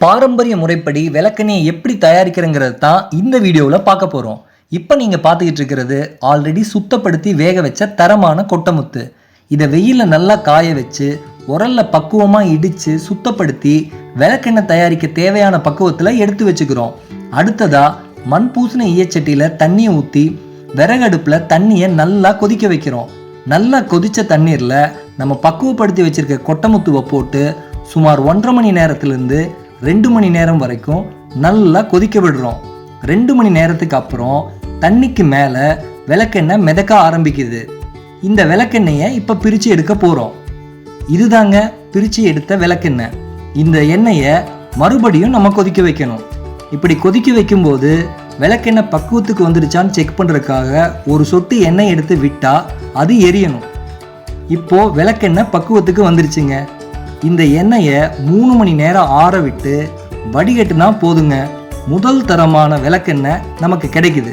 பாரம்பரிய முறைப்படி விளக்கெண்ணெயை எப்படி தயாரிக்கிறங்கிறது தான் இந்த வீடியோவில் பார்க்க போகிறோம் இப்போ நீங்கள் பார்த்துக்கிட்டு இருக்கிறது ஆல்ரெடி சுத்தப்படுத்தி வேக வச்ச தரமான கொட்டமுத்து. இதை வெயிலில் நல்லா காய வச்சு உரல்ல பக்குவமாக இடித்து சுத்தப்படுத்தி விளக்கெண்ணெய் தயாரிக்க தேவையான பக்குவத்தில் எடுத்து வச்சுக்கிறோம். அடுத்ததாக மண் பூசின ஈயச்சட்டியில் தண்ணியை ஊற்றி விறகடுப்பில் தண்ணியை நல்லா கொதிக்க வைக்கிறோம். நல்லா கொதித்த தண்ணீரில் நம்ம பக்குவப்படுத்தி வச்சிருக்க கொட்டமுத்துவை போட்டு சுமார் ஒன்றரை மணி நேரத்துலேருந்து ரெண்டு மணி நேரம் வரைக்கும் நல்லா கொதிக்க விடுறோம். ரெண்டு மணி நேரத்துக்கு அப்புறம் தண்ணிக்கு மேலே விளக்கெண்ணெய் மிதக்க ஆரம்பிக்குது. இந்த விளக்கெண்ணெயை இப்போ பிரித்து எடுக்க போகிறோம் இதுதாங்க பிரித்து எடுத்த விளக்கெண்ணெய். இந்த எண்ணெயை மறுபடியும் நம்ம கொதிக்க வைக்கணும். இப்படி கொதிக்க வைக்கும்போது விளக்கெண்ணெய் பக்குவத்துக்கு வந்துடுச்சான்னு செக் பண்ணுறதுக்காக ஒரு சொட்டு எண்ணெய் எடுத்து விட்டால் அது எரியணும். இப்போது விளக்கெண்ணெய் பக்குவத்துக்கு வந்துருச்சுங்க. இந்த எண்ணெயை மூணு மணி நேரம் ஆற விட்டு வடிகட்டுனா போதுங்க. முதல் தரமான விளக்கெண்ணெய் நமக்கு கிடைக்குது.